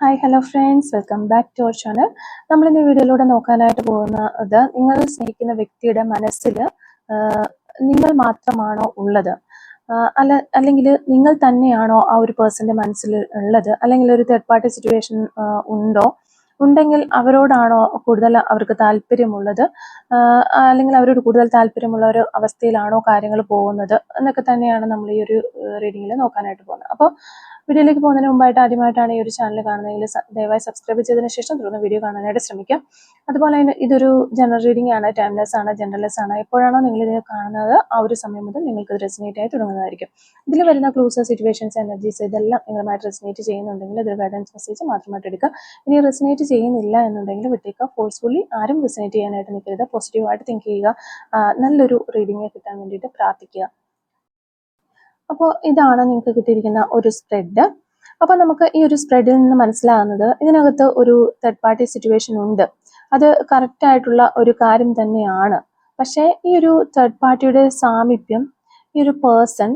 Hi hello friends welcome back to our channel നമ്മൾ ഇന്ന് വീഡിയോയിലൂടെ നോക്കാനായിട്ട് പോകുന്നത് നിങ്ങൾ സ്നേഹിക്കുന്ന വ്യക്തിയുടെ മനസ്സിൽ നിങ്ങൾ മാത്രമാണോ ഉള്ളത്? അല്ല അല്ലെങ്കിൽ നിങ്ങൾ തന്നെയാണോ ആ ഒരു പേഴ്സന്റെ മനസ്സിൽ ഉള്ളത്? അല്ലെങ്കിൽ ഒരു തേർഡ് പാർട്ടി സിറ്റുവേഷൻ ഉണ്ടോ? ഉണ്ടെങ്കിൽ അവരോടാണോ കൂടുതൽ അവർക്ക് താല്പര്യമുള്ളത്? അല്ലെങ്കിൽ അവരോട് കൂടുതൽ താല്പര്യമുള്ള ഒരു അവസ്ഥയിലാണോ കാര്യങ്ങൾ പോകുന്നത്? എന്നൊക്കെ തന്നെയാണ് നമ്മൾ ഈ ഒരു റീഡിങ്ങിൽ നോക്കാനായിട്ട് പോകുന്നത്. അപ്പോൾ വീഡിയോയിലേക്ക് പോകുന്നതിന് മുമ്പായിട്ട് ആദ്യമായിട്ടാണ് ഈ ഒരു ചാനൽ കാണുന്നതെങ്കിൽ ദയവായി സബ്സ്ക്രൈബ് ചെയ്തതിന് ശേഷം തുടർന്ന് വീഡിയോ കാണാനായിട്ട് ശ്രമിക്കാം. അതുപോലെ ഇതൊരു ജനറൽ റീഡിംഗ് ആണ് ടൈംലെസ് ആണ് ജനറൽലെസ് ആണ്. എപ്പോഴാണോ നിങ്ങൾ ഇത് കാണുന്നത് ആ ഒരു സമയം മുതൽ നിങ്ങൾക്ക് ഇത് റെസിനേറ്റ് ആയി തുടങ്ങുന്നതായിരിക്കും. ഇതിൽ വരുന്ന ക്ലൂസ് സിറ്റുവേഷൻസ് എനർജീസ് ഇതെല്ലാം നിങ്ങളുമായിട്ട് റെസിനേറ്റ് ചെയ്യുന്നുണ്ടെങ്കിൽ ഇതൊരു ഗൈഡൻസ് മെസ്സേജ് മാത്രമായിട്ട് എടുക്കുക. ഇനി റെസിനേറ്റ് ചെയ്യുന്നില്ല എന്നുണ്ടെങ്കിൽ വിട്ടേക്കുക. ഫോഴ്സ്ഫുള്ളി ആരും റെസിനേറ്റ് ചെയ്യാനായിട്ട് നിൽക്കരുത്. പോസിറ്റീവായിട്ട് തിങ്ക് ചെയ്യുക. നല്ലൊരു റീഡിംഗ് കിട്ടാൻ വേണ്ടിയിട്ട് പ്രാർത്ഥിക്കുക. അപ്പോൾ ഇതാണ് നിങ്ങൾക്ക് കിട്ടിയിരിക്കുന്ന ഒരു സ്പ്രെഡ് അപ്പോൾ നമുക്ക് ഈ ഒരു സ്പ്രെഡിൽ നിന്ന് മനസ്സിലാകുന്നത് ഇതിനകത്ത് ഒരു തേർഡ് പാർട്ടി സിറ്റുവേഷൻ ഉണ്ട്. അത് കറക്റ്റ് ആയിട്ടുള്ള ഒരു കാര്യം തന്നെയാണ്. പക്ഷേ ഈ ഒരു തേർഡ് പാർട്ടിയുടെ സാമീപ്യം ഈ ഒരു പേഴ്സൺ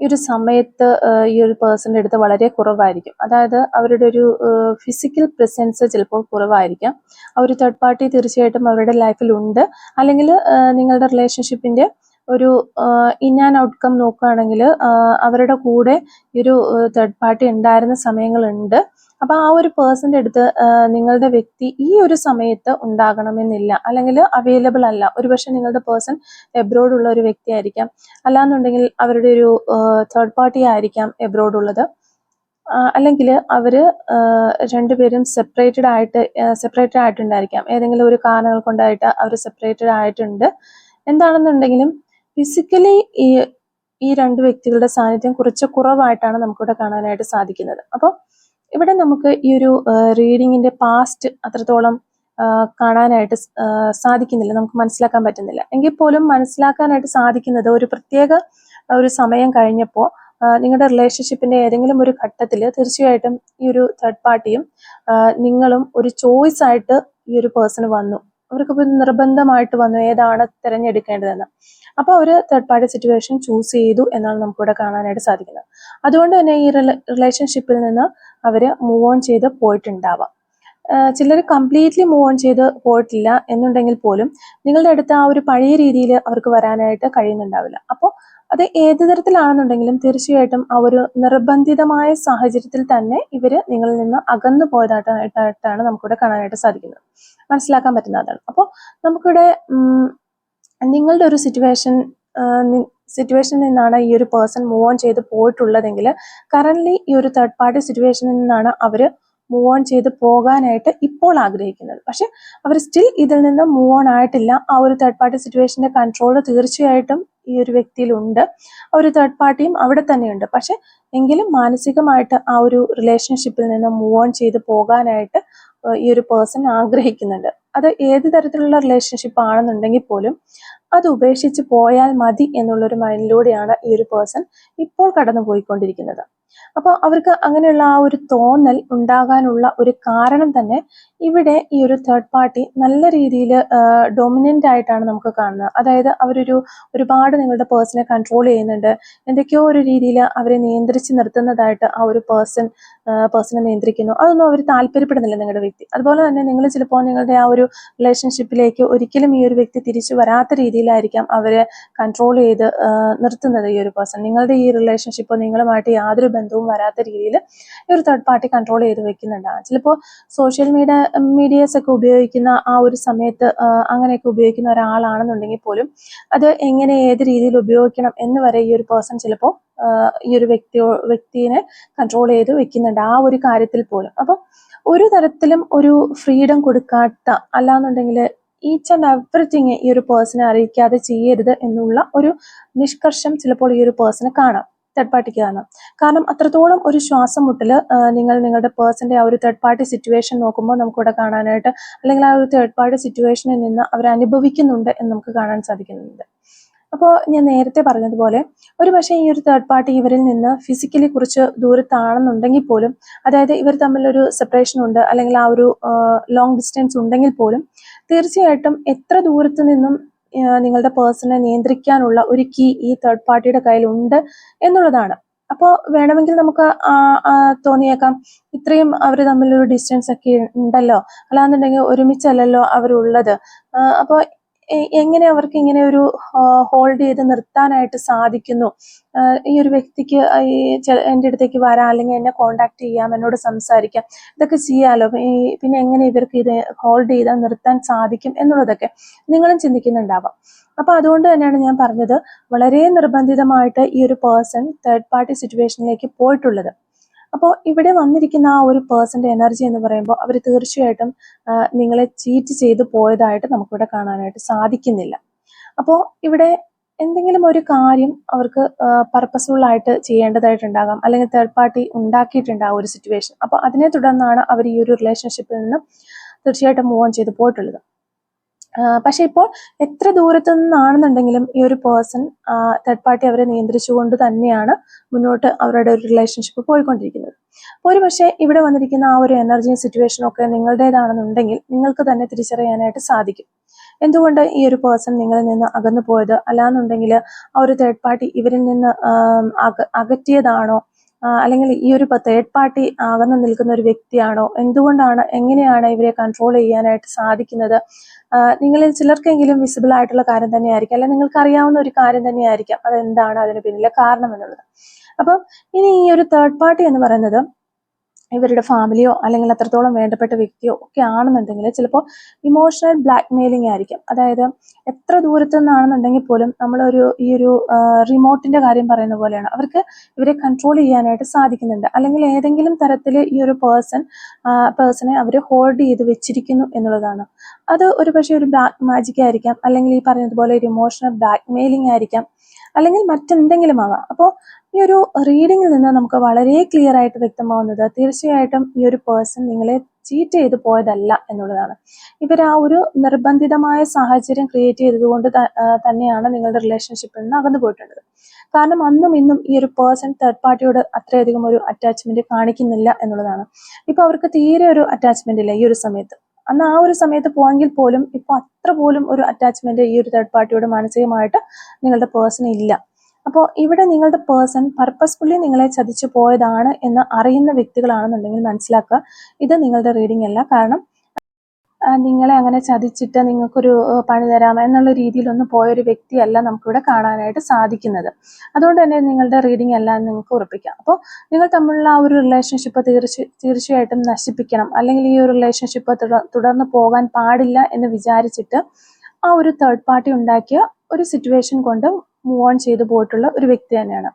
ഈ ഒരു സമയത്ത് ഈ ഒരു പേഴ്സന്റെ അടുത്ത് വളരെ കുറവായിരിക്കും. അതായത് അവരുടെ ഒരു ഫിസിക്കൽ പ്രസൻസ് ചിലപ്പോൾ കുറവായിരിക്കാം. ആ ഒരു തേർഡ് പാർട്ടി തീർച്ചയായിട്ടും അവരുടെ ലൈഫിൽ ഉണ്ട്. അല്ലെങ്കിൽ നിങ്ങളുടെ റിലേഷൻഷിപ്പിന്റെ ഒരു ഇൻ ആൻഡ് ഔട്ട്കം നോക്കുകയാണെങ്കിൽ അവരുടെ കൂടെ ഈ ഒരു തേർഡ് പാർട്ടി ഉണ്ടായിരുന്ന സമയങ്ങളുണ്ട്. അപ്പോൾ ആ ഒരു പേഴ്സന്റെ അടുത്ത് നിങ്ങളുടെ വ്യക്തി ഈ ഒരു സമയത്ത് ഉണ്ടാകണമെന്നില്ല. അല്ലെങ്കിൽ അവൈലബിൾ അല്ല. ഒരുപക്ഷെ നിങ്ങളുടെ പേഴ്സൺ എബ്രോഡ് ഉള്ള ഒരു വ്യക്തി ആയിരിക്കാം. അല്ലാന്നുണ്ടെങ്കിൽ അവരുടെ ഒരു തേർഡ് പാർട്ടി ആയിരിക്കാം എബ്രോഡ് ഉള്ളത്. അല്ലെങ്കിൽ അവർ രണ്ടുപേരും സെപ്പറേറ്റഡ് ആയിട്ട് സെപ്പറേറ്റഡ് ആയിട്ടുണ്ടായിരിക്കാം. ഏതെങ്കിലും ഒരു കാരണങ്ങൾ കൊണ്ടായിട്ട് അവർ സെപ്പറേറ്റഡ് ആയിട്ടുണ്ട്. എന്താണെന്നുണ്ടെങ്കിലും ഫിസിക്കലി ഈ ഈ രണ്ട് വ്യക്തികളുടെ സാന്നിധ്യം കുറച്ച് കുറവായിട്ടാണ് നമുക്കിവിടെ കാണാനായിട്ട് സാധിക്കുന്നത്. അപ്പോൾ ഇവിടെ നമുക്ക് ഈ ഒരു റീഡിങ്ങിന്റെ പാസ്റ്റ് അത്രത്തോളം കാണാനായിട്ട് സാധിക്കുന്നില്ല. നമുക്ക് മനസ്സിലാക്കാൻ പറ്റുന്നില്ല. എങ്കിൽ പോലും മനസ്സിലാക്കാനായിട്ട് സാധിക്കുന്നത് ഒരു പ്രത്യേക ഒരു സമയം കഴിഞ്ഞപ്പോൾ നിങ്ങളുടെ റിലേഷൻഷിപ്പിന്റെ ഏതെങ്കിലും ഒരു ഘട്ടത്തിൽ തീർച്ചയായിട്ടും ഈ ഒരു തേർഡ് പാർട്ടിയും നിങ്ങളും ഒരു ചോയ്സ് ആയിട്ട് ഈ ഒരു പേഴ്സൺ വന്നു. അവർക്ക് ഇപ്പൊ നിർബന്ധമായിട്ട് വന്നു ഏതാണ് തിരഞ്ഞെടുക്കേണ്ടതെന്ന്. അപ്പോൾ അവർ തേർഡ് പാർട്ടി സിറ്റുവേഷൻ ചൂസ് ചെയ്തു എന്നാണ് നമുക്കിവിടെ കാണാനായിട്ട് സാധിക്കുന്നത്. അതുകൊണ്ട് തന്നെ ഈ റിലേഷൻഷിപ്പിൽ നിന്ന് അവർ മൂവ് ഓൺ ചെയ്ത് പോയിട്ടുണ്ടാവാം. ചിലർ കംപ്ലീറ്റ്ലി മൂവ് ഓൺ ചെയ്ത് പോയിട്ടില്ല എന്നുണ്ടെങ്കിൽ പോലും നിങ്ങളുടെ അടുത്ത് ആ ഒരു പഴയ രീതിയിൽ അവർക്ക് വരാനായിട്ട് കഴിയുന്നുണ്ടാവില്ല. അപ്പോൾ അത് ഏത് തരത്തിലാണെന്നുണ്ടെങ്കിലും തീർച്ചയായിട്ടും ആ ഒരു നിർബന്ധിതമായ സാഹചര്യത്തിൽ തന്നെ ഇവർ നിങ്ങളിൽ നിന്ന് അകന്നു പോയതായിട്ടായിട്ടാണ് നമുക്കിവിടെ കാണാനായിട്ട് സാധിക്കുന്നത്. മനസ്സിലാക്കാൻ പറ്റുന്ന അതാണ്. അപ്പോൾ നമുക്കിവിടെ നിങ്ങളുടെ ഒരു സിറ്റുവേഷൻ സിറ്റുവേഷനിൽ നിന്നാണ് ഈ ഒരു പേഴ്സൺ മൂവ് ഓൺ ചെയ്ത് പോയിട്ടുള്ളതെങ്കിൽ കറന്റ്ലി ഈ ഒരു തേർഡ് പാർട്ടി സിറ്റുവേഷനിൽ നിന്നാണ് അവർ മൂവ് ഓൺ ചെയ്ത് പോകാനായിട്ട് ഇപ്പോൾ ആഗ്രഹിക്കുന്നത്. പക്ഷെ അവർ സ്റ്റിൽ ഇതിൽ നിന്ന് മൂവ് ഓൺ ആയിട്ടില്ല. ആ ഒരു തേർഡ് പാർട്ടി സിറ്റുവേഷന്റെ കൺട്രോൾ തീർച്ചയായിട്ടും ഈ ഒരു വ്യക്തിയിലുണ്ട്. ആ ഒരു തേർഡ് പാർട്ടിയും അവിടെ തന്നെയുണ്ട്. പക്ഷെ എങ്കിലും മാനസികമായിട്ട് ആ ഒരു റിലേഷൻഷിപ്പിൽ നിന്ന് മൂവ് ഓൺ ചെയ്ത് പോകാനായിട്ട് ഈ ഒരു പേഴ്സൺ ആഗ്രഹിക്കുന്നുണ്ട്. അത് ഏത് തരത്തിലുള്ള റിലേഷൻഷിപ്പ് ആണെന്നുണ്ടെങ്കിൽ പോലും അത് ഉപേക്ഷിച്ച് പോയാൽ മതി എന്നുള്ളൊരു മൈൻഡിലൂടെയാണ് ഈ ഒരു പേഴ്സൺ ഇപ്പോൾ കടന്നു പോയിക്കൊണ്ടിരിക്കുന്നത് അപ്പോൾ അവർക്ക് അങ്ങനെയുള്ള ആ ഒരു തോന്നൽ ഉണ്ടാകാനുള്ള ഒരു കാരണം തന്നെ ഇവിടെ ഈ ഒരു തേർഡ് പാർട്ടി നല്ല രീതിയിൽ ഡൊമിനന്റ് ആയിട്ടാണ് നമുക്ക് കാണുന്നത്. അതായത് അവരൊരു ഒരുപാട് നിങ്ങളുടെ പേഴ്സണെ കൺട്രോൾ ചെയ്യുന്നുണ്ട്. എന്തൊക്കെയോ ഒരു രീതിയിൽ അവരെ നിയന്ത്രിച്ച് നിർത്തുന്നതായിട്ട് ആ ഒരു പേഴ്സൺ പേഴ്സണെ നിയന്ത്രിക്കുന്നു. അതൊന്നും അവർ താല്പര്യപ്പെടുന്നില്ല നിങ്ങളുടെ വ്യക്തി. അതുപോലെ തന്നെ നിങ്ങൾ ചിലപ്പോൾ നിങ്ങളുടെ ആ ഒരു റിലേഷൻഷിപ്പിലേക്ക് ഒരിക്കലും ഈ ഒരു വ്യക്തി തിരിച്ചു വരാത്ത രീതിയിലായിരിക്കാം അവരെ കൺട്രോൾ ചെയ്ത് നിർത്തുന്നത് ഈ ഒരു പേഴ്സൺ നിങ്ങളുടെ ഈ റിലേഷൻഷിപ്പ് നിങ്ങളുമായിട്ട് യാതൊരു ബന്ധവും വരാത്ത രീതിയിൽ ഈ ഒരു തേർഡ് പാർട്ടി കൺട്രോൾ ചെയ്ത് വെക്കുന്നുണ്ടാകാം ചിലപ്പോൾ സോഷ്യൽ മീഡിയ മീഡിയസ് ഒക്കെ ഉപയോഗിക്കുന്ന ആ ഒരു സമയത്ത് അങ്ങനെയൊക്കെ ഉപയോഗിക്കുന്ന ഒരാളാണെന്നുണ്ടെങ്കിൽ പോലും അത് എങ്ങനെ ഏത് രീതിയിൽ ഉപയോഗിക്കണം എന്ന് വരെ ഈ ഒരു പേഴ്സൺ ചിലപ്പോൾ ഈ ഒരു വ്യക്തിയോ വ്യക്തിയെ കൺട്രോൾ ചെയ്ത് വെക്കുന്നുണ്ട്. ആ ഒരു കാര്യത്തിൽ പോലും. അപ്പോൾ ഒരു തരത്തിലും ഒരു ഫ്രീഡം കൊടുക്കാത്ത അല്ലാന്നുണ്ടെങ്കിൽ ഈച്ച് ആൻഡ് എവറിത്തിങ് ഈ ഒരു പേഴ്സണെ അറിയിക്കാതെ ചെയ്യരുത് എന്നുള്ള ഒരു നിഷ്കർഷം ചിലപ്പോൾ ഈ ഒരു പേഴ്സണ് കാണാം. തേർഡ് പാർട്ടിക്ക് തന്നെ കാരണം അത്രത്തോളം ഒരു ശ്വാസം മുട്ടൽ നിങ്ങൾ നിങ്ങളുടെ പേഴ്സന്റെ ആ ഒരു തേർഡ് പാർട്ടി സിറ്റുവേഷൻ നോക്കുമ്പോൾ നമുക്കിവിടെ കാണാനായിട്ട് അല്ലെങ്കിൽ ആ ഒരു തേർഡ് പാർട്ടി സിറ്റുവേഷനിൽ നിന്ന് അവർ അനുഭവിക്കുന്നുണ്ട് എന്ന് നമുക്ക് കാണാൻ സാധിക്കുന്നുണ്ട്. അപ്പോൾ ഞാൻ നേരത്തെ പറഞ്ഞതുപോലെ ഒരു പക്ഷേ ഈ ഒരു തേർഡ് പാർട്ടി ഇവരിൽ നിന്ന് ഫിസിക്കലി കുറച്ച് ദൂരത്താണെന്നുണ്ടെങ്കിൽ പോലും അതായത് ഇവർ തമ്മിലൊരു സെപ്പറേഷൻ ഉണ്ട് അല്ലെങ്കിൽ ആ ഒരു ലോങ് ഡിസ്റ്റൻസ് ഉണ്ടെങ്കിൽ പോലും തീർച്ചയായിട്ടും എത്ര ദൂരത്ത് നിന്നും നിങ്ങളുടെ പേഴ്സണെ നിയന്ത്രിക്കാനുള്ള ഒരു കീ ഈ തേർഡ് പാർട്ടിയുടെ കയ്യിലുണ്ട് എന്നുള്ളതാണ്. അപ്പോൾ വേണമെങ്കിൽ നമുക്ക് തോന്നിയേക്കാം. ഇത്രയും അവർ തമ്മിലൊരു ഡിസ്റ്റൻസ് ഒക്കെ ഉണ്ടല്ലോ. അല്ലാന്നുണ്ടെങ്കിൽ ഒരുമിച്ചല്ലല്ലോ അവരുള്ളത്. അപ്പോൾ എങ്ങനെ അവർക്ക് ഇങ്ങനെ ഒരു ഹോൾഡ് ചെയ്ത് നിർത്താനായിട്ട് സാധിക്കുന്നു? ഈ ഒരു വ്യക്തിക്ക് ഈ എന്റെ അടുത്തേക്ക് വരാം അല്ലെങ്കിൽ എന്നെ കോണ്ടാക്ട് ചെയ്യാം എന്നോട് സംസാരിക്കാം ഇതൊക്കെ ചെയ്യാമല്ലോ പിന്നെ എങ്ങനെ ഇവർക്ക് ഇത് ഹോൾഡ് ചെയ്താൽ നിർത്താൻ സാധിക്കും എന്നുള്ളതൊക്കെ നിങ്ങളും ചിന്തിക്കുന്നുണ്ടാവാം. അപ്പൊ അതുകൊണ്ട് തന്നെയാണ് ഞാൻ പറഞ്ഞത് വളരെ നിർബന്ധിതമായിട്ട് ഈ ഒരു പേഴ്സൺ തേർഡ് പാർട്ടി സിറ്റുവേഷനിലേക്ക് പോയിട്ടുള്ളത്. അപ്പോൾ ഇവിടെ വന്നിരിക്കുന്ന ആ ഒരു പേഴ്സന്റെ എനർജി എന്ന് പറയുമ്പോൾ അവർ തീർച്ചയായിട്ടും നിങ്ങളെ ചീറ്റ് ചെയ്ത് പോയതായിട്ട് നമുക്കിവിടെ കാണാനായിട്ട് സാധിക്കുന്നില്ല. അപ്പോൾ ഇവിടെ എന്തെങ്കിലും ഒരു കാര്യം അവർക്ക് പർപ്പസ്ഫുൾ ആയിട്ട് ചെയ്യേണ്ടതായിട്ടുണ്ടാകാം അല്ലെങ്കിൽ തേർഡ് പാർട്ടി ഉണ്ടാക്കിയിട്ടുണ്ടാകും ഒരു സിറ്റുവേഷൻ അപ്പോൾ അതിനെ തുടർന്നാണ് അവർ ഈ ഒരു റിലേഷൻഷിപ്പിൽ നിന്ന് തീർച്ചയായിട്ടും മൂവ് ഓൺ ചെയ്ത് പോയിട്ടുള്ളത്. പക്ഷെ ഇപ്പോൾ എത്ര ദൂരത്തു നിന്നാണെന്നുണ്ടെങ്കിലും ഈ ഒരു പേഴ്സൺ തേർഡ് പാർട്ടി അവരെ നിയന്ത്രിച്ചുകൊണ്ട് തന്നെയാണ് മുന്നോട്ട് അവരുടെ ഒരു റിലേഷൻഷിപ്പ് പോയിക്കൊണ്ടിരിക്കുന്നത്. ഒരു പക്ഷേ ഇവിടെ വന്നിരിക്കുന്ന ആ ഒരു എനർജി സിറ്റുവേഷനും ഒക്കെ നിങ്ങളുടേതാണെന്നുണ്ടെങ്കിൽ നിങ്ങൾക്ക് തന്നെ തിരിച്ചറിയാനായിട്ട് സാധിക്കും. എന്തുകൊണ്ട് ഈ ഒരു പേഴ്സൺ നിങ്ങളിൽ നിന്ന് അകന്നു പോയത് അല്ലാന്നുണ്ടെങ്കിൽ ആ ഒരു തേർഡ് പാർട്ടി ഇവരിൽ നിന്ന് അക അകറ്റിയതാണോ? അല്ലെങ്കിൽ ഈ ഒരു തേർഡ് പാർട്ടി അകന്നു നിൽക്കുന്ന ഒരു വ്യക്തിയാണോ? എന്തുകൊണ്ടാണ് എങ്ങനെയാണ് ഇവരെ കൺട്രോൾ ചെയ്യാനായിട്ട് സാധിക്കുന്നത്? നിങ്ങളിൽ ചിലർക്കെങ്കിലും വിസിബിൾ ആയിട്ടുള്ള കാര്യം തന്നെയായിരിക്കും. അല്ലെങ്കിൽ നിങ്ങൾക്ക് അറിയാവുന്ന ഒരു കാര്യം തന്നെയായിരിക്കാം. അതെന്താണ് അതിന് പിന്നിലെ കാരണം എന്നുള്ളത്. അപ്പം ഇനി ഈ ഒരു തേർഡ് പാർട്ടി എന്ന് പറയുന്നത് ഇവരുടെ ഫാമിലിയോ അല്ലെങ്കിൽ അത്രത്തോളം വേണ്ടപ്പെട്ട വ്യക്തിയോ ഒക്കെ ആണെന്നുണ്ടെങ്കിൽ ചിലപ്പോൾ ഇമോഷണൽ ബ്ലാക്ക് മെയിലിംഗ് ആയിരിക്കും. അതായത് എത്ര ദൂരത്തു നിന്നാണെന്നുണ്ടെങ്കിൽ പോലും നമ്മളൊരു ഈ ഒരു റിമോട്ടിന്റെ കാര്യം പറയുന്ന പോലെയാണ്. അവർക്ക് ഇവരെ കൺട്രോൾ ചെയ്യാനായിട്ട് സാധിക്കുന്നുണ്ട്. അല്ലെങ്കിൽ ഏതെങ്കിലും തരത്തിൽ ഈ ഒരു പേഴ്സൺ പേഴ്സണെ അവർ ഹോൾഡ് ചെയ്ത് വെച്ചിരിക്കുന്നു എന്നുള്ളതാണ്. അത് ഒരു പക്ഷേ ഒരു ബ്ലാക്ക് മാജിക് ആയിരിക്കാം. അല്ലെങ്കിൽ ഈ പറഞ്ഞതുപോലെ ഒരു ഇമോഷണൽ ബ്ലാക്ക് മെയിലിംഗ് ആയിരിക്കാം. അല്ലെങ്കിൽ മറ്റെന്തെങ്കിലും ആവാം. അപ്പോൾ ഈ ഒരു റീഡിങ്ങിൽ നിന്ന് നമുക്ക് വളരെ ക്ലിയർ ആയിട്ട് വ്യക്തമാവുന്നത് തീർച്ചയായിട്ടും ഈ ഒരു പേഴ്സൺ നിങ്ങളെ ചീറ്റ് ചെയ്തു പോയതല്ല എന്നുള്ളതാണ്. ഇവർ ആ ഒരു നിർബന്ധിതമായ സാഹചര്യം ക്രിയേറ്റ് ചെയ്തതുകൊണ്ട് തന്നെയാണ് നിങ്ങളുടെ റിലേഷൻഷിപ്പിൽ നിന്ന് അകന്നു പോയിട്ടുള്ളത്. കാരണം അന്നും ഇന്നും ഈ ഒരു പേഴ്സൺ തേർഡ് പാർട്ടിയോട് അത്രയധികം ഒരു അറ്റാച്ച്മെന്റ് കാണിക്കുന്നില്ല എന്നുള്ളതാണ്. ഇപ്പൊ അവർക്ക് തീരെ ഒരു അറ്റാച്ച്മെന്റ് ഇല്ല ഈ ഒരു സമയത്ത്. അന്ന് ആ ഒരു സമയത്ത് പോയെങ്കിൽ പോലും ഇപ്പൊ അത്ര പോലും ഒരു അറ്റാച്ച്മെന്റ് ഈ ഒരു തേർഡ് പാർട്ടിയോട് മാനസികമായിട്ട് നിങ്ങളുടെ പേഴ്സൺ ഇല്ല. അപ്പോൾ ഇവിടെ നിങ്ങളുടെ പേഴ്സൺ പർപ്പസ്ഫുള്ളി നിങ്ങളെ ചതിച്ചു പോയതാണ് എന്ന് അറിയുന്ന വ്യക്തികളാണെന്നുണ്ടെങ്കിൽ മനസ്സിലാക്കുക. ഇത് നിങ്ങളുടെ റീഡിംഗ് അല്ല. കാരണം നിങ്ങളെ അങ്ങനെ ചതിച്ചിട്ട് നിങ്ങൾക്കൊരു പണി തരാം എന്നുള്ള രീതിയിലൊന്നും പോയൊരു വ്യക്തിയല്ല നമുക്കിവിടെ കാണാനായിട്ട് സാധിക്കുന്നത്. അതുകൊണ്ട് തന്നെ നിങ്ങളുടെ റീഡിംഗ് എല്ലാം നിങ്ങൾക്ക് ഉറപ്പിക്കാം. അപ്പോൾ നിങ്ങൾ തമ്മിലുള്ള ആ ഒരു റിലേഷൻഷിപ്പ് തീർച്ച തീർച്ചയായിട്ടും നശിപ്പിക്കണം. അല്ലെങ്കിൽ ഈ ഒരു റിലേഷൻഷിപ്പ് തുടർന്ന് പോകാൻ പാടില്ല എന്ന് വിചാരിച്ചിട്ട് ആ ഒരു തേർഡ് പാർട്ടി ഉണ്ടാക്കിയ ഒരു സിറ്റുവേഷൻ കൊണ്ട് മൂവ് ഓൺ ചെയ്തു പോയിട്ടുള്ള ഒരു വ്യക്തി തന്നെയാണ്.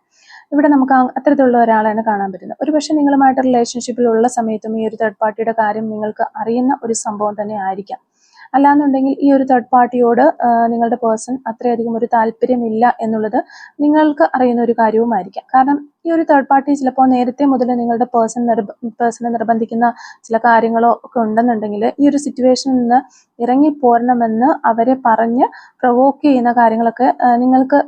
ഇവിടെ നമുക്ക് അത്തരത്തിലുള്ള ഒരാളാണ് കാണാൻ പറ്റുന്നത്. ഒരു പക്ഷേ നിങ്ങളുമായിട്ട് റിലേഷൻഷിപ്പിൽ ഉള്ള സമയത്തും ഈ ഒരു തേർഡ് പാർട്ടിയുടെ കാര്യം നിങ്ങൾക്ക് അറിയുന്ന ഒരു സംഭവം തന്നെ ആയിരിക്കാം. അല്ലാന്നുണ്ടെങ്കിൽ ഈ ഒരു തേർഡ് പാർട്ടിയോട് നിങ്ങളുടെ പേഴ്സൺ അത്രയധികം ഒരു താല്പര്യമില്ല എന്നുള്ളത് നിങ്ങൾക്ക് അറിയുന്ന ഒരു കാര്യവുമായിരിക്കാം. കാരണം ഈ ഒരു തേർഡ് പാർട്ടി ചിലപ്പോൾ നേരത്തെ മുതൽ നിങ്ങളുടെ പേഴ്സൺ നിർബ പേഴ്സണെ നിർബന്ധിക്കുന്ന ചില കാര്യങ്ങളോ ഒക്കെ ഉണ്ടെന്നുണ്ടെങ്കിൽ ഈ ഒരു സിറ്റുവേഷനിൽ നിന്ന് ഇറങ്ങി പോരണമെന്ന് അവരെ പറഞ്ഞ് പ്രൊവോക്ക് ചെയ്യുന്ന കാര്യങ്ങളൊക്കെ നിങ്ങൾക്ക്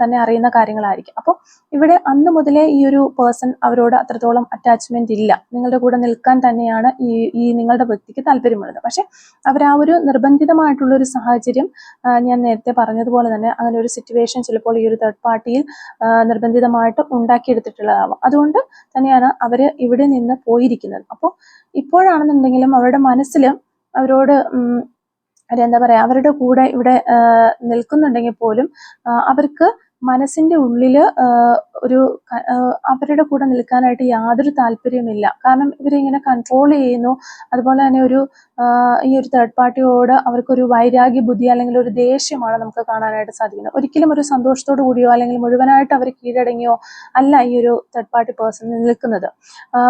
തന്നെ അറിയുന്ന കാര്യങ്ങളായിരിക്കും. അപ്പോൾ ഇവിടെ അന്ന് മുതലേ ഈ ഒരു പേഴ്സൺ അവരോട് അത്രത്തോളം അറ്റാച്ച്മെന്റ് ഇല്ല. നിങ്ങളുടെ കൂടെ നിൽക്കാൻ തന്നെയാണ് ഈ ഈ നിങ്ങളുടെ വ്യക്തിക്ക് താല്പര്യമുള്ളത്. പക്ഷെ അവർ ആ ഒരു നിർബന്ധിതമായിട്ടുള്ള ഒരു സാഹചര്യം ഞാൻ നേരത്തെ പറഞ്ഞതുപോലെ തന്നെ അങ്ങനെ ഒരു സിറ്റുവേഷൻ ചിലപ്പോൾ ഈ ഒരു തേർഡ് പാർട്ടിയിൽ നിർബന്ധിതമായിട്ട് ഉണ്ടാക്കിയെടുത്തിട്ടുള്ളതാവാം അതുകൊണ്ട് തന്നെയാണ് അവർ ഇവിടെ നിന്ന് പോയിരിക്കുന്നത്. അപ്പോൾ ഇപ്പോഴാണെന്നുണ്ടെങ്കിലും അവരുടെ മനസ്സിൽ അവരോട് അവരെന്താ പറയാ അവരുടെ കൂടെ ഇവിടെ നിൽക്കുന്നുണ്ടെങ്കിൽ പോലും അവർക്ക് മനസ്സിന്റെ ഉള്ളിൽ ആ, ഒരു അവരുടെ കൂടെ നിൽക്കാനായിട്ട് യാതൊരു താല്പര്യമില്ല കാരണം ഇവരിങ്ങനെ കൺട്രോൾ ചെയ്യുന്നു. അതുപോലെ തന്നെ ഒരു ഈ ഒരു തേർഡ് പാർട്ടിയോട് അവർക്കൊരു വൈരാഗ്യ ബുദ്ധി അല്ലെങ്കിൽ ഒരു ദേഷ്യമാണ് നമുക്ക് കാണാനായിട്ട് സാധിക്കുന്നത്. ഒരിക്കലും ഒരു സന്തോഷത്തോടു കൂടിയോ അല്ലെങ്കിൽ മുഴുവനായിട്ട് അവർ കീഴടങ്ങിയോ അല്ല ഈ ഒരു തേർഡ് പാർട്ടി പേഴ്സൺ നിൽക്കുന്നത്.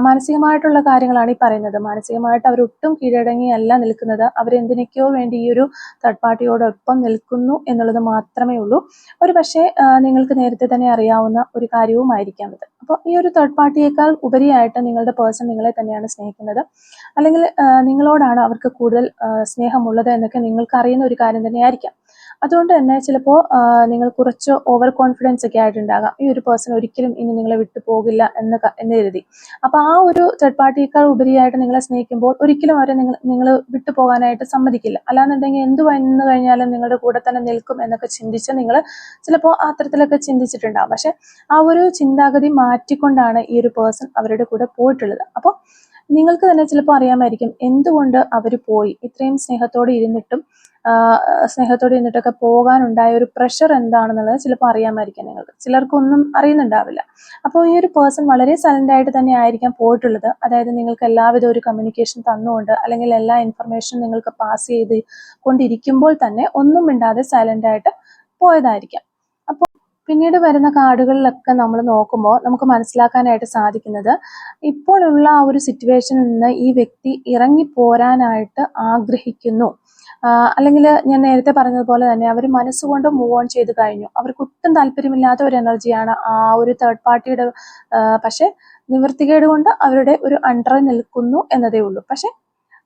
മാനസികമായിട്ടുള്ള കാര്യങ്ങളാണ് ഈ പറയുന്നത്. മാനസികമായിട്ട് അവർ ഒട്ടും കീഴടങ്ങിയല്ല നിൽക്കുന്നത്. അവരെന്തിനൊക്കെയോ വേണ്ടി ഈ ഒരു തേർഡ് പാർട്ടിയോടൊപ്പം നിൽക്കുന്നു എന്നുള്ളത് മാത്രമേ ഉള്ളൂ. ഒരു പക്ഷേ നിങ്ങൾക്ക് നേരത്തെ തന്നെ അറിയാവുന്ന ഒരു കാര്യവുമായിരിക്കാം ഇത്. അപ്പോൾ ഈ ഒരു തേർഡ് പാർട്ടിയേക്കാൾ ഉപരിയായിട്ട് നിങ്ങളുടെ പേഴ്സൺ നിങ്ങളെ തന്നെയാണ് സ്നേഹിക്കുന്നത്. അല്ലെങ്കിൽ നിങ്ങളോടാണ് അവർക്ക് കൂടുതൽ സ്നേഹമുള്ളത് എന്നൊക്കെ നിങ്ങൾക്ക് അറിയുന്ന ഒരു കാര്യം തന്നെയായിരിക്കാം. അതുകൊണ്ട് തന്നെ ചിലപ്പോൾ നിങ്ങൾ കുറച്ച് ഓവർ കോൺഫിഡൻസ് ഒക്കെ ആയിട്ടുണ്ടാകാം. ഈ ഒരു പേഴ്സൺ ഒരിക്കലും ഇനി നിങ്ങളെ വിട്ടു പോകില്ല എന്ന് എന്ന് കരുതി. അപ്പോൾ ആ ഒരു തേർഡ് പാർട്ടിയേക്കാൾ ഉപരിയായിട്ട് നിങ്ങളെ സ്നേഹിക്കുമ്പോൾ ഒരിക്കലും അവരെ നിങ്ങൾ നിങ്ങൾ വിട്ടു പോകാനായിട്ട് സമ്മതിക്കില്ല. അല്ലാന്നുണ്ടെങ്കിൽ എന്ത് വന്നു കഴിഞ്ഞാലും നിങ്ങളുടെ കൂടെ തന്നെ നിൽക്കും എന്നൊക്കെ ചിന്തിച്ച് നിങ്ങൾ ചിലപ്പോൾ അത്തരത്തിലൊക്കെ ചിന്തിച്ചിട്ടുണ്ടാകും പക്ഷെ ആ ഒരു ചിന്താഗതി മാറ്റിക്കൊണ്ടാണ് ഈ ഒരു പേഴ്സൺ അവരുടെ കൂടെ പോയിട്ടുള്ളത്. അപ്പോൾ നിങ്ങൾക്ക് തന്നെ ചിലപ്പോൾ അറിയാമായിരിക്കും എന്തുകൊണ്ട് അവർ പോയി. ഇത്രയും സ്നേഹത്തോടെ ഇരുന്നിട്ടും സ്നേഹത്തോടെ ഇരുന്നിട്ടൊക്കെ പോകാനുണ്ടായ ഒരു പ്രഷർ എന്താണെന്നുള്ളത് ചിലപ്പോൾ അറിയാമായിരിക്കാം നിങ്ങൾക്ക്. ചിലർക്കൊന്നും അറിയുന്നുണ്ടാവില്ല. അപ്പോൾ ഈ ഒരു പേഴ്സൺ വളരെ സൈലന്റ് ആയിട്ട് തന്നെ ആയിരിക്കാം പോയിട്ടുള്ളത്. അതായത് നിങ്ങൾക്ക് എല്ലാവിധ ഒരു കമ്മ്യൂണിക്കേഷൻ തന്നുകൊണ്ട് അല്ലെങ്കിൽ എല്ലാ ഇൻഫർമേഷനും നിങ്ങൾക്ക് പാസ് ചെയ്ത് കൊണ്ടിരിക്കുമ്പോൾ തന്നെ ഒന്നും മിണ്ടാതെ സൈലന്റ് ആയിട്ട് പോയതായിരിക്കാം. പിന്നീട് വരുന്ന കാർഡുകളിലൊക്കെ നമ്മൾ നോക്കുമ്പോൾ നമുക്ക് മനസ്സിലാക്കാനായിട്ട് സാധിക്കുന്നത് ഇപ്പോഴുള്ള ആ ഒരു സിറ്റുവേഷനിൽ നിന്ന് ഈ വ്യക്തി ഇറങ്ങി പോരാനായിട്ട് ആഗ്രഹിക്കുന്നു. അല്ലെങ്കിൽ ഞാൻ നേരത്തെ പറഞ്ഞതുപോലെ തന്നെ അവർ മനസ്സുകൊണ്ട് മൂവ് ഓൺ ചെയ്ത് കഴിഞ്ഞു. അവർക്ക് ഒട്ടും താല്പര്യമില്ലാത്ത ഒരു എനർജിയാണ് ആ ഒരു തേർഡ് പാർട്ടിയുടെ പക്ഷെ നിവൃത്തികേട് കൊണ്ട് അവരുടെ ഒരു അണ്ടർ നിൽക്കുന്നു എന്നതേ ഉള്ളൂ. പക്ഷെ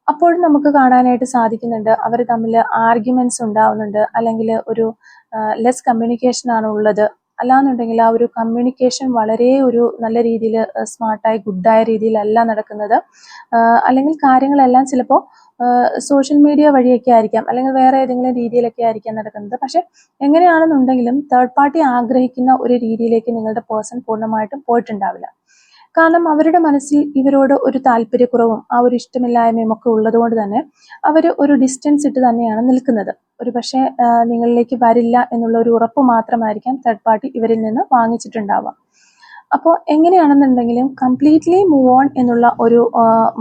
അപ്പോഴും നമുക്ക് കാണാനായിട്ട് സാധിക്കുന്നുണ്ട് അവർ തമ്മിൽ ആർഗ്യുമെന്റ്സ് ഉണ്ടാവുന്നുണ്ട് അല്ലെങ്കിൽ ഒരു ലെസ് കമ്മ്യൂണിക്കേഷൻ ആണ് ഉള്ളത്. അല്ലാന്നുണ്ടെങ്കിൽ ആ ഒരു കമ്മ്യൂണിക്കേഷൻ വളരെ ഒരു നല്ല രീതിയിൽ സ്മാർട്ടായി ഗുഡായ രീതിയിലല്ല നടക്കുന്നത്. അല്ലെങ്കിൽ കാര്യങ്ങളെല്ലാം ചിലപ്പോൾ സോഷ്യൽ മീഡിയ വഴിയൊക്കെ ആയിരിക്കാം. അല്ലെങ്കിൽ വേറെ ഏതെങ്കിലും രീതിയിലൊക്കെ ആയിരിക്കാം നടക്കുന്നത്. പക്ഷെ എങ്ങനെയാണെന്നുണ്ടെങ്കിലും തേർഡ് പാർട്ടി ആഗ്രഹിക്കുന്ന ഒരു രീതിയിലേക്ക് നിങ്ങളുടെ പേഴ്സൺ പൂർണമായിട്ടും പോയിട്ടുണ്ടാവില്ല. കാരണം അവരുടെ മനസ്സിൽ ഇവരോട് ഒരു താല്പര്യക്കുറവും ആ ഒരു ഇഷ്ടമില്ലായ്മയും ഒക്കെ ഉള്ളതുകൊണ്ട് തന്നെ അവർ ഒരു ഡിസ്റ്റൻസ് ഇട്ട് തന്നെയാണ് നിൽക്കുന്നത്. ഒരു പക്ഷേ നിങ്ങളിലേക്ക് വരില്ല എന്നുള്ള ഒരു ഉറപ്പ് മാത്രമായിരിക്കാം തേർഡ് പാർട്ടി ഇവരിൽ നിന്ന് വാങ്ങിച്ചിട്ടുണ്ടാവുക. അപ്പോൾ എങ്ങനെയാണെന്നുണ്ടെങ്കിലും കംപ്ലീറ്റ്ലി മൂവ് ഓൺ എന്നുള്ള ഒരു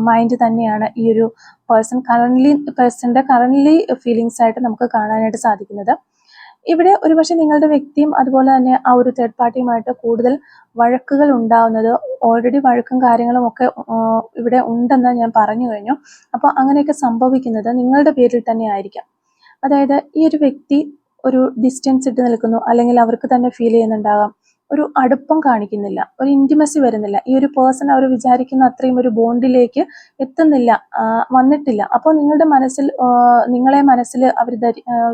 മൈൻഡ് തന്നെയാണ് ഈ ഒരു പേഴ്സൺ കറന്റ്ലി പേഴ്സന്റെ കറന്റ്ലി ഫീലിങ്സ് ആയിട്ട് നമുക്ക് കാണാനായിട്ട് സാധിക്കുന്നത്. ഇവിടെ ഒരുപക്ഷെ നിങ്ങളുടെ വ്യക്തിയും അതുപോലെ തന്നെ ആ ഒരു തേർഡ് പാർട്ടിയുമായിട്ട് കൂടുതൽ വഴക്കുകൾ ഉണ്ടാവുന്നത് ഓൾറെഡി വഴക്കും കാര്യങ്ങളും ഒക്കെ ഇവിടെ ഉണ്ടെന്ന് ഞാൻ പറഞ്ഞു കഴിഞ്ഞു. അപ്പോൾ അങ്ങനെയൊക്കെ സംഭവിക്കുന്നത് നിങ്ങളുടെ പേരിൽ തന്നെ ആയിരിക്കാം. അതായത് ഈ ഒരു വ്യക്തി ഒരു ഡിസ്റ്റൻസ് ഇട്ട് നിൽക്കുന്നു അല്ലെങ്കിൽ അവർക്ക് തന്നെ ഫീൽ ചെയ്യുന്നുണ്ടാകാം. ഒരു അടുപ്പം കാണിക്കുന്നില്ല ഒരു ഇന്റിമസി വരുന്നില്ല. ഈ ഒരു പേഴ്സൺ അവർ വിചാരിക്കുന്ന അത്രയും ഒരു ബോണ്ടിലേക്ക് എത്തുന്നില്ല വന്നിട്ടില്ല. അപ്പോൾ നിങ്ങളുടെ മനസ്സിൽ നിങ്ങളെ മനസ്സിൽ അവർ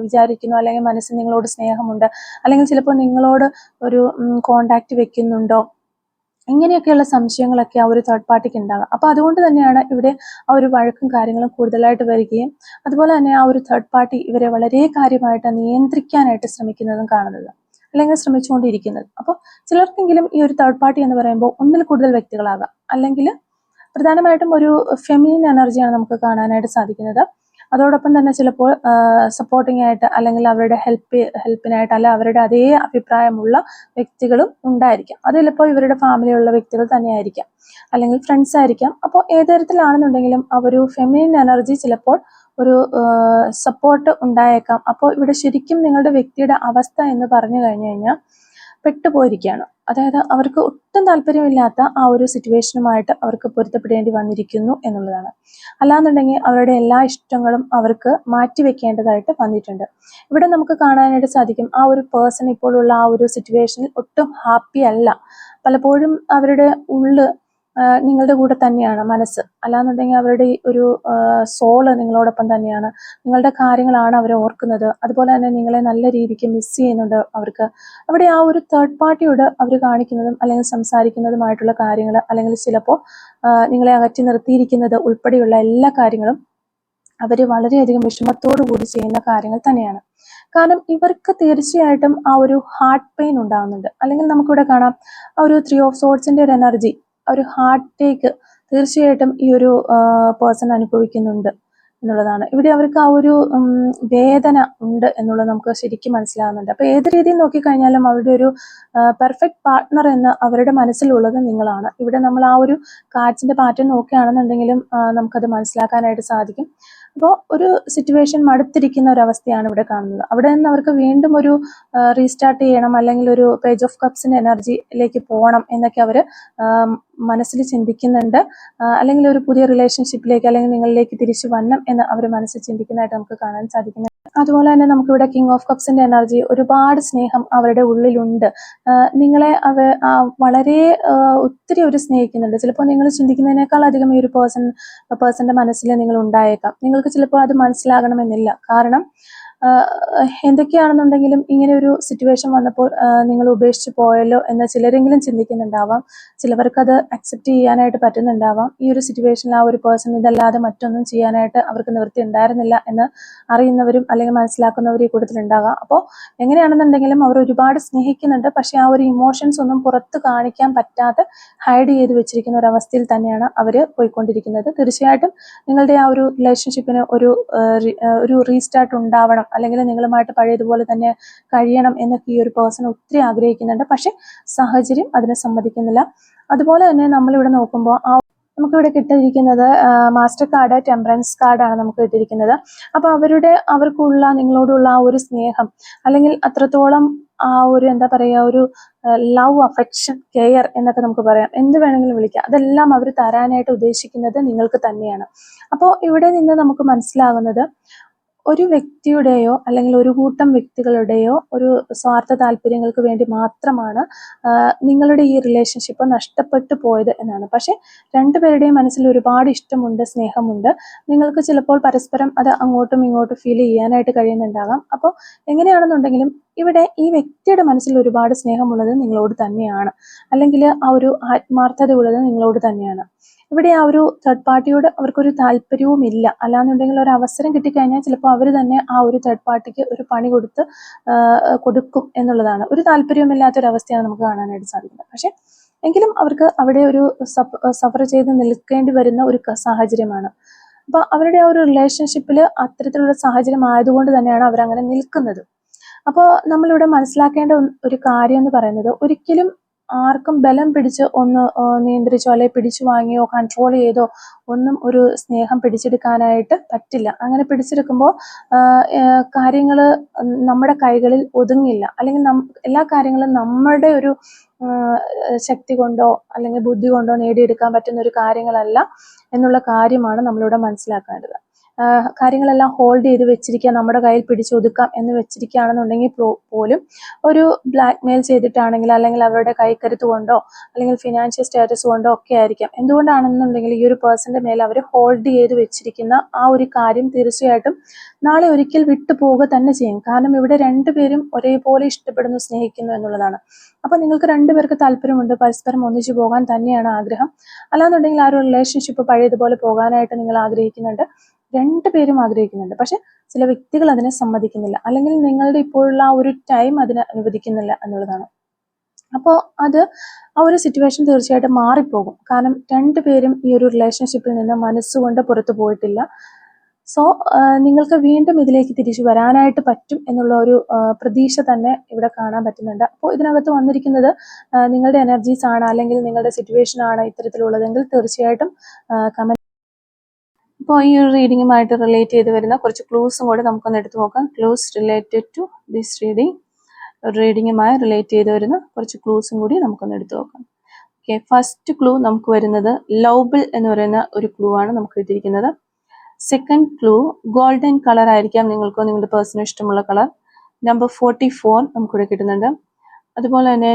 വിചാരിക്കുന്നു അല്ലെങ്കിൽ മനസ്സിൽ നിങ്ങളോട് സ്നേഹമുണ്ട് അല്ലെങ്കിൽ ചിലപ്പോൾ നിങ്ങളോട് ഒരു കോണ്ടാക്ട് വെക്കുന്നുണ്ടോ? ഇങ്ങനെയൊക്കെയുള്ള സംശയങ്ങളൊക്കെ ആ ഒരു തേർഡ് പാർട്ടിക്ക് ഉണ്ടാകാം. അപ്പോൾ അതുകൊണ്ട് തന്നെയാണ് ഇവിടെ ആ ഒരു വഴക്കും കാര്യങ്ങളും കൂടുതലായിട്ട് വരികയും അതുപോലെ തന്നെ ആ ഒരു തേർഡ് പാർട്ടി ഇവരെ വളരെ കാര്യമായിട്ട് നിയന്ത്രിക്കാനായിട്ട് ശ്രമിക്കുന്നതും കാണുന്നത്. അല്ലെങ്കിൽ ശ്രമിച്ചുകൊണ്ടിരിക്കുന്നത്. അപ്പോൾ ചിലർക്കെങ്കിലും ഈ ഒരു തേർഡ് പാർട്ടി എന്ന് പറയുമ്പോൾ ഒന്നിൽ കൂടുതൽ വ്യക്തികളാകാം. അല്ലെങ്കിൽ പ്രധാനമായിട്ടും ഒരു ഫെമിനിൻ എനർജിയാണ് നമുക്ക് കാണാനായിട്ട് സാധിക്കുന്നത്. അതോടൊപ്പം തന്നെ ചിലപ്പോൾ സപ്പോർട്ടിംഗ് ആയിട്ട് അല്ലെങ്കിൽ അവരുടെ ഹെൽപ്പ് ഹെൽപ്പിനായിട്ട് അല്ല അവരുടെ അതേ അഭിപ്രായമുള്ള വ്യക്തികളും ഉണ്ടായിരിക്കാം. അത് ചിലപ്പോൾ ഇവരുടെ ഫാമിലിയുള്ള വ്യക്തികൾ തന്നെയായിരിക്കാം. അല്ലെങ്കിൽ ഫ്രണ്ട്സ് ആയിരിക്കാം. അപ്പോൾ ഏത് തരത്തിലാണെന്നുണ്ടെങ്കിലും ആ ഒരു ഫെമിനിൻ എനർജി ചിലപ്പോൾ ഒരു സപ്പോർട്ട് ഉണ്ടായേക്കാം. അപ്പോൾ ഇവിടെ ശരിക്കും നിങ്ങളുടെ വ്യക്തിയുടെ അവസ്ഥ എന്ന് പറഞ്ഞു കഴിഞ്ഞു കഴിഞ്ഞാൽ പെട്ടുപോയിരിക്കുകയാണ്. അതായത് അവർക്ക് ഒട്ടും താല്പര്യമില്ലാത്ത ആ ഒരു സിറ്റുവേഷനുമായിട്ട് അവർക്ക് പൊരുത്തപ്പെടേണ്ടി വന്നിരിക്കുന്നു എന്നുള്ളതാണ്. അല്ലാന്നുണ്ടെങ്കിൽ അവരുടെ എല്ലാ ഇഷ്ടങ്ങളും അവർക്ക് മാറ്റിവെക്കേണ്ടതായിട്ട് വന്നിട്ടുണ്ട്. ഇവിടെ നമുക്ക് കാണാനായിട്ട് സാധിക്കും ആ ഒരു പേഴ്സൺ ഇപ്പോഴുള്ള ആ ഒരു സിറ്റുവേഷനിൽ ഒട്ടും ഹാപ്പി അല്ല. പലപ്പോഴും അവരുടെ ഉള്ള് നിങ്ങളുടെ കൂടെ തന്നെയാണ് മനസ്സ്. അല്ലാന്നുണ്ടെങ്കിൽ അവരുടെ ഒരു സോൾ നിങ്ങളോടൊപ്പം തന്നെയാണ്. നിങ്ങളുടെ കാര്യങ്ങളാണ് അവർ ഓർക്കുന്നത്. അതുപോലെ തന്നെ നിങ്ങളെ നല്ല രീതിക്ക് മിസ് ചെയ്യുന്നുണ്ട് അവർക്ക്. അവിടെ ആ ഒരു തേർഡ് പാർട്ടിയോട് അവർ കാണിക്കുന്നതും അല്ലെങ്കിൽ സംസാരിക്കുന്നതുമായിട്ടുള്ള കാര്യങ്ങൾ അല്ലെങ്കിൽ ചിലപ്പോൾ നിങ്ങളെ അകറ്റി നിർത്തിയിരിക്കുന്നത് ഉൾപ്പെടെയുള്ള എല്ലാ കാര്യങ്ങളും അവർ വളരെയധികം വിഷമത്തോടു കൂടി ചെയ്യുന്ന കാര്യങ്ങൾ തന്നെയാണ്. കാരണം ഇവർക്ക് തീർച്ചയായിട്ടും ആ ഒരു ഹാർട്ട് പെയിൻ ഉണ്ടാകുന്നുണ്ട് അല്ലെങ്കിൽ നമുക്കിവിടെ കാണാം ആ ഒരു ത്രീ ഓഫ് സോർട്സിന്റെ ഒരു എനർജി ഒരു ഹാർട്ട് ടേക്ക് തീർച്ചയായിട്ടും ഈ ഒരു പേഴ്സൺ അനുഭവിക്കുന്നുണ്ട് എന്നുള്ളതാണ്. ഇവിടെ അവർക്ക് ആ ഒരു വേദന ഉണ്ട് എന്നുള്ളത് നമുക്ക് ശരിക്കും മനസ്സിലാകുന്നുണ്ട് അപ്പൊ ഏത് രീതിയിൽ നോക്കിക്കഴിഞ്ഞാലും അവരുടെ ഒരു പെർഫെക്റ്റ് പാർട്ട്ണർ എന്ന് അവരുടെ മനസ്സിലുള്ളത് നിങ്ങളാണ്. ഇവിടെ നമ്മൾ ആ ഒരു കാർഡ്സിന്റെ പാറ്റേൺ നോക്കുകയാണെന്നുണ്ടെങ്കിലും നമുക്കത് മനസ്സിലാക്കാനായിട്ട് സാധിക്കും. അപ്പോൾ ഒരു സിറ്റുവേഷൻ മടുത്തിരിക്കുന്ന ഒരു അവസ്ഥയാണ് ഇവിടെ കാണുന്നത്. അവിടെ നിന്ന് അവർക്ക് വീണ്ടും ഒരു റീസ്റ്റാർട്ട് ചെയ്യണം അല്ലെങ്കിൽ ഒരു പേജ് ഓഫ് കപ്സിന്റെ എനർജിയിലേക്ക് പോകണം എന്നൊക്കെ അവർ മനസ്സിൽ ചിന്തിക്കുന്നുണ്ട്. അല്ലെങ്കിൽ ഒരു പുതിയ റിലേഷൻഷിപ്പിലേക്ക് അല്ലെങ്കിൽ നിങ്ങളിലേക്ക് തിരിച്ചു വരണം എന്ന് അവർ മനസ്സിൽ ചിന്തിക്കുന്നതായിട്ട് നമുക്ക് കാണാൻ സാധിക്കുന്നത് അതുപോലെ തന്നെ നമുക്കിവിടെ കിങ് ഓഫ് കപ്സിന്റെ എനർജി ഒരുപാട് സ്നേഹം അവരുടെ ഉള്ളിലുണ്ട്. നിങ്ങളെ അവ വളരെ ഒത്തിരി അവർ സ്നേഹിക്കുന്നുണ്ട്. ചിലപ്പോൾ നിങ്ങൾ ചിന്തിക്കുന്നതിനേക്കാൾ അധികം ഈ ഒരു പേഴ്സൺ പേഴ്സന്റെ മനസ്സിൽ നിങ്ങൾ ഉണ്ടായേക്കാം. നിങ്ങൾക്ക് ചിലപ്പോൾ അത് മനസ്സിലാകണമെന്നില്ല. കാരണം എന്തൊക്കെയാണെന്നുണ്ടെങ്കിലും ഇങ്ങനെ ഒരു സിറ്റുവേഷൻ വന്നപ്പോൾ നിങ്ങൾ ഉപേക്ഷിച്ച് പോയല്ലോ എന്ന് ചിലരെങ്കിലും ചിന്തിക്കുന്നുണ്ടാവാം. ചിലവർക്കത് അക്സെപ്റ്റ് ചെയ്യാനായിട്ട് പറ്റുന്നുണ്ടാവാം. ഈ ഒരു സിറ്റുവേഷനിൽ ആ ഒരു പേഴ്സൺ ഇതല്ലാതെ മറ്റൊന്നും ചെയ്യാനായിട്ട് അവർക്ക് നിവൃത്തി ഉണ്ടായിരുന്നില്ല എന്ന് അറിയുന്നവരും അല്ലെങ്കിൽ മനസ്സിലാക്കുന്നവരും ഈ കൂട്ടത്തിലുണ്ടാകാം അപ്പോൾ എങ്ങനെയാണെന്നുണ്ടെങ്കിലും അവർ ഒരുപാട് സ്നേഹിക്കുന്നുണ്ട്. പക്ഷേ ആ ഒരു ഇമോഷൻസ് ഒന്നും പുറത്ത് കാണിക്കാൻ പറ്റാതെ ഹൈഡ് ചെയ്ത് വെച്ചിരിക്കുന്ന ഒരു അവസ്ഥയിൽ തന്നെയാണ് അവർ പോയിക്കൊണ്ടിരിക്കുന്നത്. തീർച്ചയായിട്ടും നിങ്ങളുടെ ആ ഒരു റിലേഷൻഷിപ്പിന് ഒരു ഒരു റീസ്റ്റാർട്ട് ഉണ്ടാവണം അല്ലെങ്കിൽ നിങ്ങളുമായിട്ട് പഴയതുപോലെ തന്നെ കഴിയണം എന്നൊക്കെ ഈ ഒരു പേഴ്സൺ ഒത്തിരി ആഗ്രഹിക്കുന്നുണ്ട്. പക്ഷെ സാഹചര്യം അതിനെ സമ്മതിക്കുന്നില്ല. അതുപോലെ തന്നെ നമ്മളിവിടെ നോക്കുമ്പോൾ ആ നമുക്കിവിടെ കിട്ടിയിരിക്കുന്നത് മാസ്റ്റർ കാർഡ് ടെമ്പറൻസ് കാർഡാണ് നമുക്ക് കിട്ടിയിരിക്കുന്നത്. അപ്പോൾ അവരുടെ അവർക്കുള്ള നിങ്ങളോടുള്ള ആ ഒരു സ്നേഹം അല്ലെങ്കിൽ അത്രത്തോളം ആ ഒരു എന്താ പറയുക ഒരു ലവ് അഫെക്ഷൻ കെയർ എന്നൊക്കെ നമുക്ക് പറയാം. എന്ത് വേണമെങ്കിലും വിളിക്കാം. അതെല്ലാം അവർ തരാനായിട്ട് ഉദ്ദേശിക്കുന്നത് നിങ്ങൾക്ക് തന്നെയാണ്. അപ്പോൾ ഇവിടെ നിന്ന് നമുക്ക് മനസ്സിലാകുന്നത് ഒരു വ്യക്തിയുടെയോ അല്ലെങ്കിൽ ഒരു കൂട്ടം വ്യക്തികളുടെയോ ഒരു സ്വാർത്ഥ താല്പര്യങ്ങൾക്ക് വേണ്ടി മാത്രമാണ് നിങ്ങളുടെ ഈ റിലേഷൻഷിപ്പ് നഷ്ടപ്പെട്ടു പോയത് എന്നാണ്. പക്ഷെ രണ്ടുപേരുടെയും മനസ്സിൽ ഒരുപാട് ഇഷ്ടമുണ്ട് സ്നേഹമുണ്ട്. നിങ്ങൾക്ക് ചിലപ്പോൾ പരസ്പരം അത് അങ്ങോട്ടും ഇങ്ങോട്ടും ഫീൽ ചെയ്യാനായിട്ട് കഴിയുന്നുണ്ടാകാം. അപ്പോൾ എങ്ങനെയാണെന്നുണ്ടെങ്കിലും ഇവിടെ ഈ വ്യക്തിയുടെ മനസ്സിൽ ഒരുപാട് സ്നേഹമുള്ളത് നിങ്ങളോട് തന്നെയാണ്. അല്ലെങ്കിൽ ആ ഒരു ആത്മാർത്ഥത ഉള്ളത് നിങ്ങളോട് തന്നെയാണ്. ഇവിടെ ആ ഒരു തേർഡ് പാർട്ടിയോട് അവർക്കൊരു താല്പര്യവും ഇല്ല അല്ലാന്നുണ്ടെങ്കിൽ ഒരു അവസരം കിട്ടിക്കഴിഞ്ഞാൽ ചിലപ്പോൾ അവർ തന്നെ ആ ഒരു തേർഡ് പാർട്ടിക്ക് ഒരു പണി കൊടുത്ത് കൊടുക്കും എന്നുള്ളതാണ്. ഒരു താല്പര്യവുമില്ലാത്ത ഒരു അവസ്ഥയാണ് നമുക്ക് കാണാനായിട്ട് സാധിക്കുന്നത്. പക്ഷേ എങ്കിലും അവർക്ക് അവിടെ ഒരു സഫർ ചെയ്ത് നിൽക്കേണ്ടി വരുന്ന ഒരു സാഹചര്യമാണ്. അപ്പൊ അവരുടെ ആ ഒരു റിലേഷൻഷിപ്പിൽ അത്തരത്തിലുള്ള സാഹചര്യം ആയതുകൊണ്ട് തന്നെയാണ് അവരങ്ങനെ നിൽക്കുന്നത്. അപ്പോൾ നമ്മളിവിടെ മനസ്സിലാക്കേണ്ട ഒരു കാര്യം എന്ന് പറയുന്നത് ഒരിക്കലും ആർക്കും ബലം പിടിച്ച് ഒന്ന് നിയന്ത്രിച്ചോ അല്ലെങ്കിൽ പിടിച്ചു വാങ്ങിയോ കൺട്രോൾ ചെയ്തോ ഒന്നും ഒരു സ്നേഹം പിടിച്ചെടുക്കാനായിട്ട് പറ്റില്ല. അങ്ങനെ പിടിച്ചെടുക്കുമ്പോൾ കാര്യങ്ങൾ നമ്മുടെ കൈകളിൽ ഒതുങ്ങില്ല. അല്ലെങ്കിൽ എല്ലാ കാര്യങ്ങളും നമ്മുടെ ഒരു ശക്തി കൊണ്ടോ അല്ലെങ്കിൽ ബുദ്ധി കൊണ്ടോ നേടിയെടുക്കാൻ പറ്റുന്ന ഒരു കാര്യങ്ങളല്ല എന്നുള്ള കാര്യമാണ് നമ്മളിവിടെ മനസ്സിലാക്കേണ്ടത്. കാര്യങ്ങളെല്ലാം ഹോൾഡ് ചെയ്ത് വെച്ചിരിക്കുക നമ്മുടെ കയ്യിൽ പിടിച്ചൊതുക്കാം എന്ന് വെച്ചിരിക്കുകയാണെന്നുണ്ടെങ്കിൽ പോലും ഒരു ബ്ലാക്ക് മെയിൽ ചെയ്തിട്ടാണെങ്കിൽ അല്ലെങ്കിൽ അവരുടെ കൈക്കരുത്ത് കൊണ്ടോ അല്ലെങ്കിൽ ഫിനാൻഷ്യൽ സ്റ്റാറ്റസ് കൊണ്ടോ ഒക്കെ ആയിരിക്കാം. എന്തുകൊണ്ടാണെന്നുണ്ടെങ്കിൽ ഈ ഒരു പേഴ്സന്റെ മേൽ അവർ ഹോൾഡ് ചെയ്ത് വെച്ചിരിക്കുന്ന ആ ഒരു കാര്യം തീർച്ചയായിട്ടും നാളെ ഒരിക്കൽ വിട്ടുപോവുക തന്നെ ചെയ്യും. കാരണം ഇവിടെ രണ്ടുപേരും ഒരേപോലെ ഇഷ്ടപ്പെടുന്നു സ്നേഹിക്കുന്നു എന്നുള്ളതാണ്. അപ്പൊ നിങ്ങൾക്ക് രണ്ടുപേർക്ക് താല്പര്യമുണ്ട് പരസ്പരം ഒന്നിച്ചു പോകാൻ തന്നെയാണ് ആഗ്രഹം. അല്ലാന്നുണ്ടെങ്കിൽ ആ ഒരു റിലേഷൻഷിപ്പ് പഴയതുപോലെ പോകാനായിട്ട് നിങ്ങൾ ആഗ്രഹിക്കുന്നുണ്ട്. രണ്ടുപേരും ആഗ്രഹിക്കുന്നുണ്ട്. പക്ഷെ ചില വ്യക്തികൾ അതിനെ സമ്മതിക്കുന്നില്ല. അല്ലെങ്കിൽ നിങ്ങളുടെ ഇപ്പോഴുള്ള ആ ഒരു ടൈം അതിനെ അനുവദിക്കുന്നില്ല എന്നുള്ളതാണ്. അപ്പോൾ അത് ആ ഒരു സിറ്റുവേഷൻ തീർച്ചയായിട്ടും മാറിപ്പോകും. കാരണം രണ്ടുപേരും ഈ ഒരു റിലേഷൻഷിപ്പിൽ നിന്ന് മനസ്സുകൊണ്ട് പുറത്തു പോയിട്ടില്ല. സോ നിങ്ങൾക്ക് വീണ്ടും ഇതിലേക്ക് തിരിച്ചു വരാനായിട്ട് പറ്റും എന്നുള്ള ഒരു പ്രതീക്ഷ തന്നെ ഇവിടെ കാണാൻ പറ്റുന്നുണ്ട്. അപ്പോൾ ഇതിനകത്ത് വന്നിരിക്കുന്നത് നിങ്ങളുടെ എനർജീസ് ആണ് അല്ലെങ്കിൽ നിങ്ങളുടെ സിറ്റുവേഷൻ ആണ് ഇത്തരത്തിലുള്ളതെങ്കിൽ തീർച്ചയായിട്ടും കമന്റ് ഇപ്പോൾ ഈ ഒരു റീഡിങ്ങുമായിട്ട് റിലേറ്റ് ചെയ്ത് വരുന്ന കുറച്ച് ക്ലൂസും കൂടെ നമുക്കൊന്ന് എടുത്തു നോക്കാം. Clues related to this reading റീഡിങ്ങുമായി relate ചെയ്ത് വരുന്ന കുറച്ച് ക്ലൂസും കൂടി നമുക്കൊന്ന് എടുത്തു നോക്കാം. ഓക്കെ ഫസ്റ്റ് ക്ലൂ നമുക്ക് വരുന്നത് ലൗബിൾ എന്ന് പറയുന്ന ഒരു ക്ലൂ ആണ് നമുക്ക് കിട്ടിയിരിക്കുന്നത്. സെക്കൻഡ് ക്ലൂ ഗോൾഡൻ കളർ ആയിരിക്കാം നിങ്ങൾക്കോ നിങ്ങളുടെ പേഴ്സണൽ ഇഷ്ടമുള്ള കളർ നമ്പർ ഫോർട്ടി ഫോർ നമുക്കിവിടെ കിട്ടുന്നുണ്ട്. അതുപോലെ തന്നെ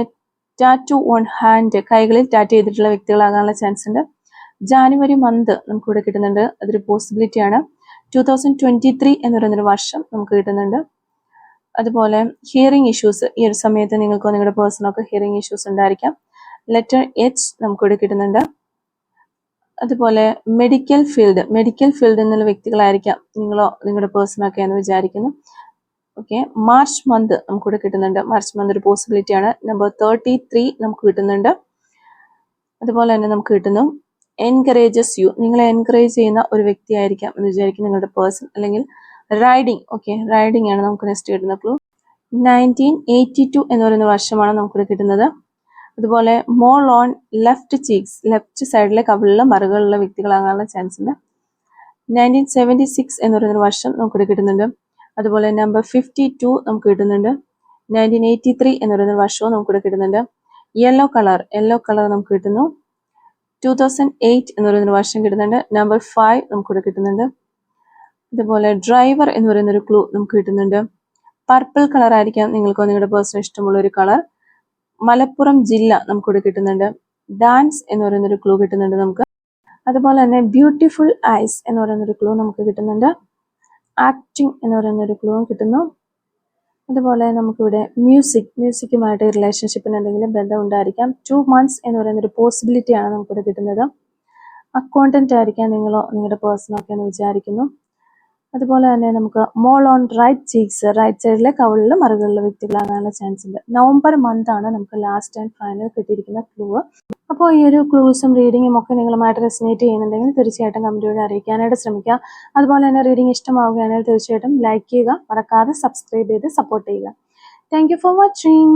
ടാറ്റു ഓൺ ഹാൻഡ് കൈകളിൽ ടാറ്റു ചെയ്തിട്ടുള്ള വ്യക്തികളാകാനുള്ള ചാൻസ് ഉണ്ട്. ജാനുവരി മന്ത് നമുക്കിവിടെ കിട്ടുന്നുണ്ട്. അതൊരു പോസിബിലിറ്റി ആണ്. ടൂ തൗസൻഡ് ട്വന്റി ത്രീ എന്ന് പറയുന്നൊരു വർഷം നമുക്ക് കിട്ടുന്നുണ്ട്. അതുപോലെ ഹിയറിംഗ് ഇഷ്യൂസ് ഈ ഒരു സമയത്ത് നിങ്ങൾക്കോ നിങ്ങളുടെ പേഴ്സണൊക്കെ ഹിയറിംഗ് ഇഷ്യൂസ് ഉണ്ടായിരിക്കാം. ലെറ്റർ എച്ച് നമുക്കിവിടെ കിട്ടുന്നുണ്ട്. അതുപോലെ മെഡിക്കൽ ഫീൽഡ് മെഡിക്കൽ ഫീൽഡ് എന്നുള്ള വ്യക്തികളായിരിക്കാം നിങ്ങളോ നിങ്ങളുടെ പേഴ്സണൊക്കെ എന്ന് വിചാരിക്കുന്നു. ഓക്കെ മാർച്ച് മന്ത് നമുക്കിവിടെ കിട്ടുന്നുണ്ട്. മാർച്ച് മന്ത് ഒരു പോസിബിലിറ്റിയാണ് നമ്പർ തേർട്ടി ത്രീ നമുക്ക് കിട്ടുന്നുണ്ട്. അതുപോലെ തന്നെ നമുക്ക് കിട്ടുന്നു. എൻകറേജസ് യു നിങ്ങളെ എൻകറേജ് ചെയ്യുന്ന ഒരു വ്യക്തിയായിരിക്കാം എന്ന് വിചാരിക്കും നിങ്ങളുടെ പേഴ്സൺ അല്ലെങ്കിൽ റൈഡിങ് ഓക്കെ റൈഡിങ് ആണ് നമുക്ക് നെക്സ്റ്റ് കിട്ടുന്ന ക്ലൂ നയന്റീൻ എയ്റ്റി ടു എന്ന് പറയുന്ന വർഷമാണ് നമുക്കിവിടെ കിട്ടുന്നത്. അതുപോലെ mole on left cheeks left സൈഡിലെ കവിളിലെ മറുകളിലുള്ള വ്യക്തികളാകാനുള്ള ചാൻസ് ഉണ്ട്. നയന്റീൻ സെവന്റി സിക്സ് എന്ന് പറയുന്ന വർഷം നമുക്കിവിടെ കിട്ടുന്നുണ്ട്. അതുപോലെ നമ്പർ ഫിഫ്റ്റി ടു നമുക്ക് കിട്ടുന്നുണ്ട്. നയന്റീൻ എയ്റ്റി ത്രീ എന്ന് പറയുന്ന വർഷവും നമുക്കിവിടെ കിട്ടുന്നുണ്ട്. യെല്ലോ കളർ യെല്ലോ കളർ നമുക്ക് കിട്ടുന്നു. ടൂ തൗസൻഡ് എയ്റ്റ് എന്ന് പറയുന്നൊരു വർഷം കിട്ടുന്നുണ്ട്. നമ്പർ ഫൈവ് നമുക്കിവിടെ കിട്ടുന്നുണ്ട്. അതുപോലെ ഡ്രൈവർ എന്ന് പറയുന്നൊരു ക്ലൂ നമുക്ക് കിട്ടുന്നുണ്ട്. പർപ്പിൾ കളർ ആയിരിക്കാം നിങ്ങൾക്കോ നിങ്ങളുടെ പേഴ്സണൽ ഇഷ്ടമുള്ള ഒരു കളർ മലപ്പുറം ജില്ല നമുക്കിവിടെ കിട്ടുന്നുണ്ട്. ഡാൻസ് എന്ന് പറയുന്നൊരു ക്ലൂ കിട്ടുന്നുണ്ട് നമുക്ക്. അതുപോലെ തന്നെ ബ്യൂട്ടിഫുൾ ഐസ് എന്ന് പറയുന്നൊരു ക്ലൂ നമുക്ക് കിട്ടുന്നുണ്ട്. ആക്ടിങ് എന്ന് പറയുന്നൊരു ക്ലൂവും കിട്ടുന്നു. അതുപോലെ നമുക്കിവിടെ മ്യൂസിക് മ്യൂസിക്കുമായിട്ട് റിലേഷൻഷിപ്പിന് എന്തെങ്കിലും ബന്ധം ഉണ്ടായിരിക്കാം ടു മന്ത്സ് എന്ന് പറയുന്ന ഒരു പോസിബിലിറ്റി ആണ് നമുക്കിവിടെ കിട്ടുന്നത്. അക്കൗണ്ടന്റ് ആയിരിക്കാം നിങ്ങളോ നിങ്ങളുടെ പേഴ്സണോ ഒക്കെ എന്ന് വിചാരിക്കുന്നു. അതുപോലെ തന്നെ നമുക്ക് mole on right cheeks right സൈഡിലെ കവിളിൽ മറുകളിലെ വ്യക്തികളാകാനുള്ള ചാൻസ് ഉണ്ട്. നവംബർ മന്ത് ആണ് നമുക്ക് ലാസ്റ്റ് ആൻഡ് ഫൈനൽ കിട്ടിയിരിക്കുന്ന ക്ലൂ അപ്പോൾ ഈ ഒരു ക്ലൂസും റീഡിങ്ങും ഒക്കെ നിങ്ങളുമായിട്ട് റെസിനേറ്റ് ചെയ്യുന്നുണ്ടെങ്കിൽ തീർച്ചയായിട്ടും കമന്റിലൂടെ അറിയിക്കാനായിട്ട് ശ്രമിക്കുക. അതുപോലെ തന്നെ റീഡിംഗ് ഇഷ്ടമാവുകയാണെങ്കിൽ തീർച്ചയായിട്ടും ലൈക്ക് ചെയ്യുക. മറക്കാതെ സബ്സ്ക്രൈബ് ചെയ്ത് സപ്പോർട്ട് ചെയ്യുക. Thank for watching